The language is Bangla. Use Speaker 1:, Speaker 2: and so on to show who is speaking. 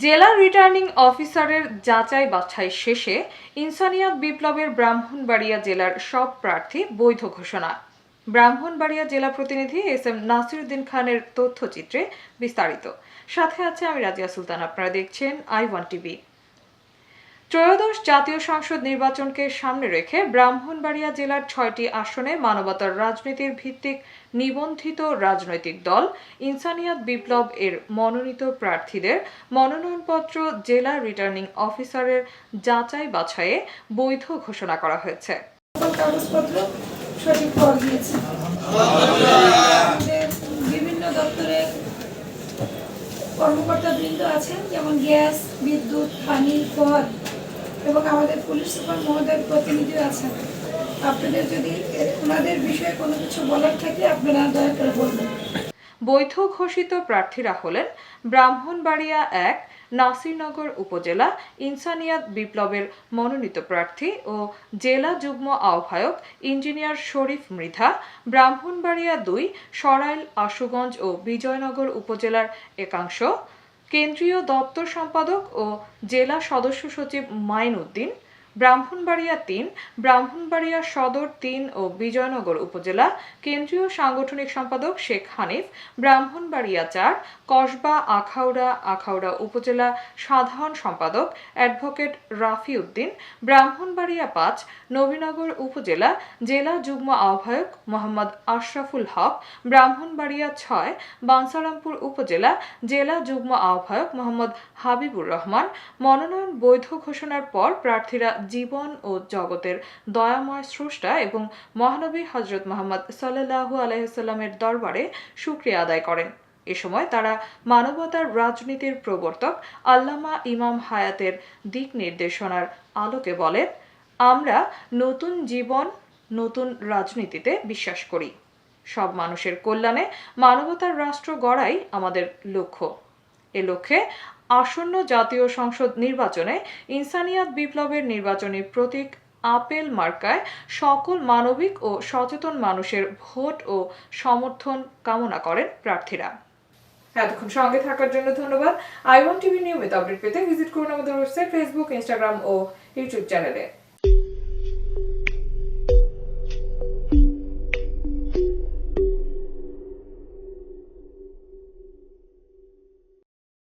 Speaker 1: জেলা রিটার্নিং অফিসারের যাচাই বাছাই শেষে ইনসানিয়াত বিপ্লবের ব্রাহ্মণবাড়িয়া জেলার সব প্রার্থী বৈধ ঘোষণা। ব্রাহ্মণবাড়িয়া জেলা প্রতিনিধি এস এম নাসিরুদ্দিন খানের তথ্যচিত্রে বিস্তারিত। সাথে আছে আমি রাজিয়া সুলতান, আপনারা দেখছেন আই ওয়ান টিভি। ত্রয়োদশ জাতীয় সংসদ নির্বাচনকে সামনে রেখে ব্রাহ্মণবাড়িয়া জেলার ছয়টি আসনে মানবতার রাজনীতির ভিত্তিক নিবন্ধিত রাজনৈতিক দল ইনসানিয়াত বিপ্লব এর মনোনীত প্রার্থীদের মনোনয়নপত্র জেলা রিটার্নিং অফিসারের যাচাই বাছাইয়ে বৈধ ঘোষণা করা হয়েছে।
Speaker 2: বিভিন্ন দপ্তরে কর্মকর্তা বৃন্দ আছেন, যেমন গ্যাস, বিদ্যুৎ, পানি পথ এবং আমাদের পুলিশ সুপার মহোদয়ের প্রতিনিধিও আছেন। আপনাদের যদি ওনাদের বিষয়ে কোনো কিছু বলার থাকে, আপনারা দয়া করে বলবেন।
Speaker 1: বৈধ ঘোষিত প্রার্থীরা হলেন ব্রাহ্মণবাড়িয়া এক, নাসিরনগর উপজেলা, ইনসানিয়াত বিপ্লবের মনোনীত প্রার্থী ও জেলা যুগ্ম আহ্বায়ক ইঞ্জিনিয়ার শরীফ মৃধা, ব্রাহ্মণবাড়িয়া দুই, সরাইল আশুগঞ্জ ও বিজয়নগর উপজেলার একাংশ। কেন্দ্রীয় দপ্তর সম্পাদক ও জেলা সদস্য সচিব মাইন উদ্দিন ব্রাহ্মণবাড়িয়া তিন, ব্রাহ্মণবাড়িয়া সদর তিন ও বিজয়নগর উপজেলা, কেন্দ্রীয় সাংগঠনিক সম্পাদক শেখ হানিফ, ব্রাহ্মণবাড়িয়া চার, কসবা, আখাউড়া আখাউড়া উপজেলা সাধারণ সম্পাদক অ্যাডভোকেট রাফি উদ্দিন, ব্রাহ্মণবাড়িয়া পাঁচ, নবীনগর উপজেলা জেলা যুগ্ম আহ্বায়ক মোহাম্মদ আশরাফুল হক, ব্রাহ্মণবাড়িয়া ছয়, বানসারামপুর উপজেলা জেলা যুগ্ম আহ্বায়ক মোহাম্মদ হাবিবুর রহমান, মনোনয়ন বৈধ ঘোষণার পর প্রার্থীরা জীবন ও জগতের দয়াময় স্রষ্টা এবং মহানবী হজরত মোহাম্মদ সাল্লাহু আলাইসাল্লামের দরবারে সুক্রিয়া আদায় করেন। এ সময় তারা মানবতার রাজনীতির প্রবর্তক আল্লামা ইমাম হায়াতের দিক নির্দেশনার আলোকে বলেন, আমরা নতুন জীবন, নতুন রাজনীতিতে বিশ্বাস করি। সব মানুষের কল্যাণে মানবতার রাষ্ট্র গড়াই আমাদের লক্ষ্য। এ লক্ষ্যে আসন্ন জাতীয় সংসদ নির্বাচনে ইনসানিয়াত বিপ্লবের নির্বাচনী প্রতীক আপেল মার্কায় সকল মানবিক ও সচেতন মানুষের ভোট ও সমর্থন কামনা করেন প্রার্থীরা। এতক্ষণ সঙ্গে থাকার জন্য ধন্যবাদ। আই ওয়ান টিভি নিয়মিত আপডেট পেতে ভিজিট করুন আমাদের ওয়েবসাইট, ফেসবুক, ইনস্টাগ্রাম ও ইউটিউব চ্যানেলে।